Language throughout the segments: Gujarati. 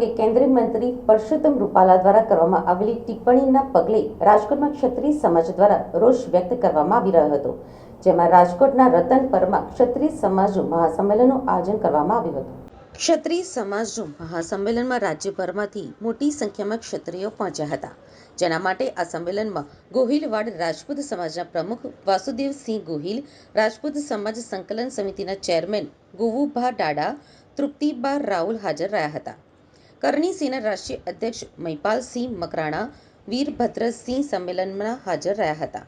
અંગે કેન્દ્રીય મંત્રી પરસોત્તમ રૂપાલા દ્વારા કરવામાં આવેલી ટિપ્પણીના પગલે રાજકોટમાં ક્ષત્રિય સમાજ દ્વારા રોષ વ્યક્ત કરવામાં આવી રહ્યો હતો, જેમાં રાજકોટના રતનપરમાં ક્ષત્રિય સમાજનું મહાસંમેલનનું આયોજન કરવામાં આવ્યું હતું. ક્ષત્રિય સમાજનું મહાસંમેલનમાં રાજ્યભરમાંથી મોટી સંખ્યામાં ક્ષત્રિયો પહોંચ્યા હતા, જેના માટે આ સંમેલનમાં ગોહિલવાડ રાજપૂત સમાજના પ્રમુખ વાસુદેવસિંહ ગોહિલ, રાજપૂત સમાજ સંકલન સમિતિના ચેરમેન ગુવુભા ડાડા, તૃપ્તિબા રાહુલ હાજર રહ્યા હતા. કરણીસિંહના રાષ્ટ્રીય અધ્યક્ષ મહિપાલસિંહ મકરાણા વીરભદ્રસિંહ સંમેલનમાં હાજર રહ્યા હતા.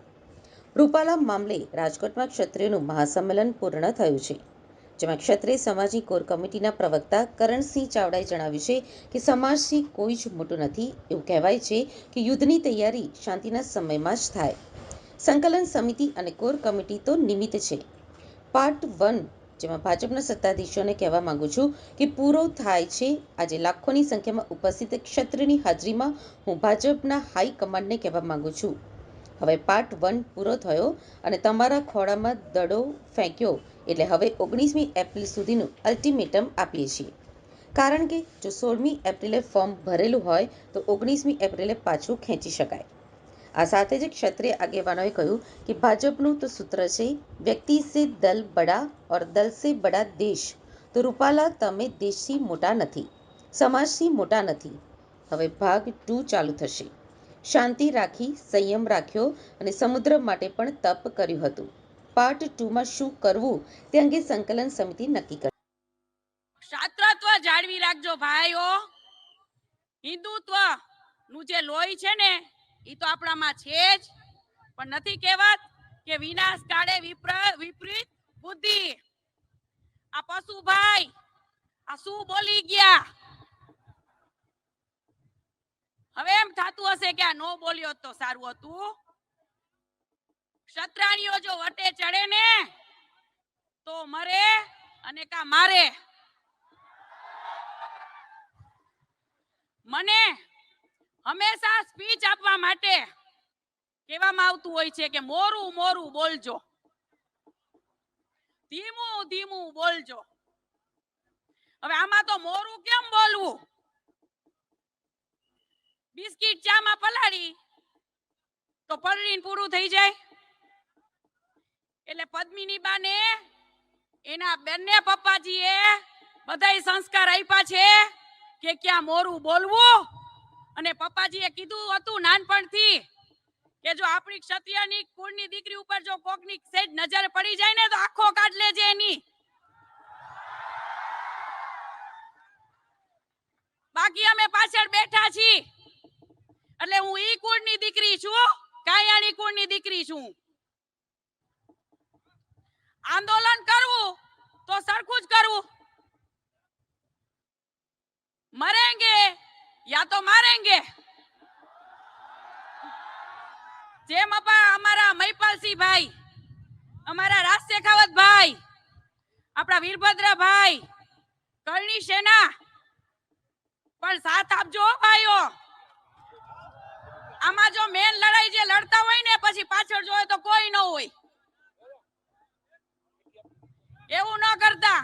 રૂપાલા મામલે રાજકોટમાં ક્ષત્રિયોનું મહાસંમેલન પૂર્ણ થયું છે. જેમાં ક્ષત્રિય સમાજની કોર કમિટીના પ્રવક્તા કરણસિંહ ચાવડાએ જણાવ્યું છે કે સમાજથી કોઈ જ મોટું નથી. એવું કહેવાય છે કે યુદ્ધની તૈયારી શાંતિના સમયમાં જ થાય. સંકલન સમિતિ અને કોર કમિટી તો નિમિત્ત છે. પાર્ટ વન જેમાં ભાજપના સત્તાધીશોને કહેવા માંગુ છું કે પૂરો થાય છે. આજે લાખોની સંખ્યામાં ઉપસ્થિત ક્ષત્રની હાજરીમાં હું ભાજપના હાઈકમાન્ડને કહેવા માંગુ છું. હવે પાર્ટ વન પૂરો થયો અને તમારા ખોળામાં દડો ફેંક્યો એટલે હવે ઓગણીસમી એપ્રિલ સુધીનું અલ્ટિમેટમ આપીએ છીએ. કારણ કે જો સોળમી એપ્રિલે ફોર્મ ભરેલું હોય તો ઓગણીસમી એપ્રિલે પાછું ખેંચી શકાય. આ સાથે જ ક્ષત્રિય આગેવાનોએ કહ્યું કે ભાજપનું તો સૂત્ર છે, વ્યક્તિ સે દલ બડા ઓર દલ સે બડા દેશ. તો રૂપાલા, તમે દેશથી મોટા નથી, સમાજથી મોટા નથી. હવે ભાગ ટુ ચાલુ થશે. શાંતિ રાખી, સંયમ રાખ્યો અને સમુદ્ર માટે પણ તપ કર્યું હતું. પાર્ટ ટુમાં શું કરવું તે અંગે સંકલન સમિતિ નક્કી કરશે શાસ્ત્રત્વ જાળવી રાખજો ભાઈઓ. હિન્દુત્વનું જે લોહી છે ને એ તો આપણામાં છે જ. પણ નથી કહેવત કે વિનાશ કાળે વિપરીત બુદ્ધિ. આ પશુભાઈ આ શું બોલી ગયા? હવે એમ થતું હશે કે આ નો બોલ્યો તો સારું હતું. ક્ષત્રાણીઓ જો વટે ચડે ને, તો મરે અને કા મારે? મને હંમેશા સ્પીચ આપવા માટે કહેવામાં આવતું હોય છે કે મોરું મોરું બોલજો. ધીમું ધીમું બોલજો. હવે આમાં તો મોરું કેમ બોલવું? બિસ્કિટ ચામાં પલાળી તો પલળીને પૂરું થઈ જાય. એટલે પદ્મિની બાને એના બંને પપ્પાજીએ બધાય સંસ્કાર આપ્યા છે કે ક્યાં મોરું બોલવું? અને પપ્પાજીએ કીધું હતું નાનપણથી કે જો આપણી ક્ષત્રિયની કુળની દીકરી ઉપર જો કોકની સેજ નજર પડી જાય ને તો આખો કાઢ લેજે એની. બાકી અમે પાછળ બેઠા છીએ. એટલે હું ઈ કુળની દીકરી છું, કાયાની કુળની દીકરી છું. આંદોલન કરવું તો સરખું જ કરવું. યા તો મારેંગે. જેમ અમારા મહિપાલસિંહ ભાઈ, અમારા રાજ શેખાવત ભાઈ, આપણા વીરભદ્ર ભાઈ કરણી સેના. પણ સાથ આપજો ભાઈઓ. આમાં જો મેન લડાઈ જે લડતા હોય ને, પછી પાછળ જોયે તો કોઈ ન હોય. એવું ન કરતા.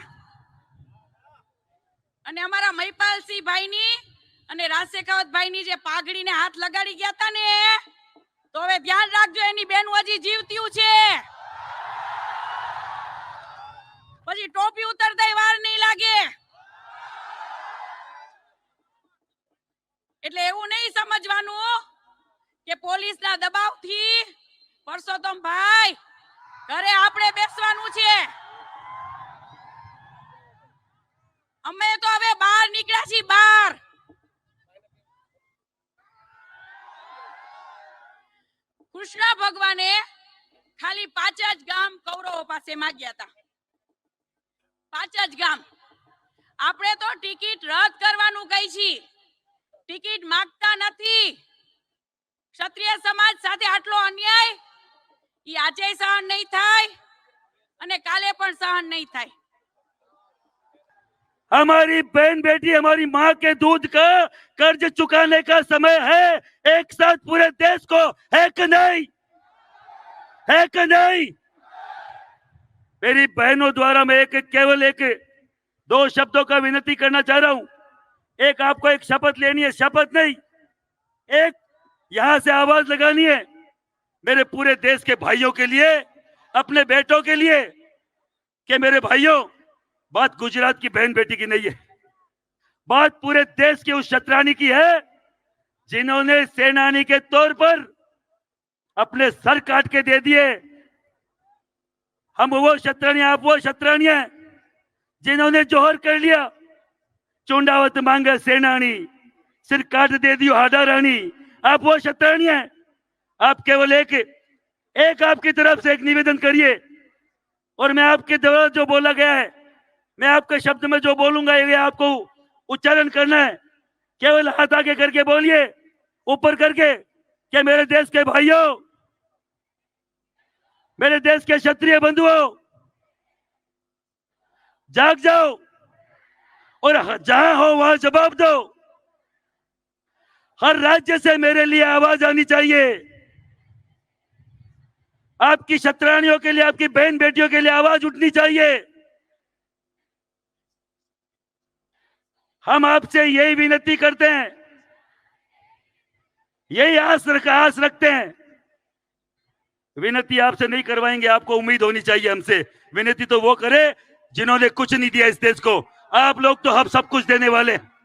અને અમારા મહિપાલસિંહ ભાઈની અને રાજ શેખાવત ભાઈની જે પાઘડીને હાથ લગાડી ગયા હતા ને, તો હવે ધ્યાન રાખજો, એની બેન હજી જીવતી છે. પછી ટોપી ઉતરતા વાર નહીં લાગે. એટલે એવું નહીં સમજવાનું કે પોલીસના દબાવથી પરસોત્તમ ભાઈ, ઘરે આપણે બેસવાનું છે. અમે તો હવે બહાર નીકળ્યા છીએ બહાર કૃષ્ણ ભગવાને ખાલી પાંચ જ ગામ કૌરવો પાસે માંગ્યા હતા. પાંચ જ ગામ. આપણે તો ટિકિટ રદ કરવાનું કહી છીએ. ટિકિટ માંગતા નથી. ક્ષત્રિય સમાજ સાથે આટલો અન્યાય? એ આજે સહન નહીં થાય અને કાલે પણ સહન નહીં થાય. हमारी बहन बेटी हमारी माँ के दूध का कर्ज चुकाने का समय है। एक साथ पूरे देश को है कि नहीं? है कि नहीं? मेरी बहनों द्वारा मैं एक, केवल एक, दो शब्दों का विनती करना चाह रहा हूँ। एक आपको एक शपथ लेनी है, शपथ नहीं। एक, यहाँ से आवाज़ लगानी है मेरे पूरे देश के भाइयों के लिए, अपने बेटों के लिए, कि मेरे भाइयों बात गुजरात की बहन बेटी की नहीं है। बात पूरे देश के उस शतरानी की है, जिन्होंने सेनानी के तौर पर अपने सर काट के दे दिए। हम वो शतरानी, आप वो शतरानी हैं, जिन्होंने जोहर कर लिया। चुंडावत मांगे, सेनानी, सिर काट दे दियो हाडा रानी, आप वो शतरानी हैं। आप केवल एक एक आपकी तरफ़ से एक निवेदन करिए। और मैं आपके द्वारा जो बोला गया है मैं आपके शब्द में जो बोलूँगा, ये आपको उच्चारण करना है। केवल हाथ आगे करके बोलिए, ऊपर करके कि मेरे देश के भाइयों, मेरे देश के क्षत्रिय बंधुओं, जाग जाओ और जहाँ हो वहाँ जवाब दो। हर राज्य से मेरे लिए आवाज़ आनी चाहिए। आपकी शतरानियों के लिए, आपकी बहन बेटियों के लिए आवाज़ उठनी चाहिए। हम आपसे यही विनती करते हैं। यही आस रख, आस रखते हैं। विनती आपसे नहीं करवाएँगे, आपको उम्मीद होनी चाहिए हमसे। विनती तो वो करे जिन्होंने कुछ नहीं दिया इस देश को। आप लोग तो हम सब कुछ देने वाले हैं।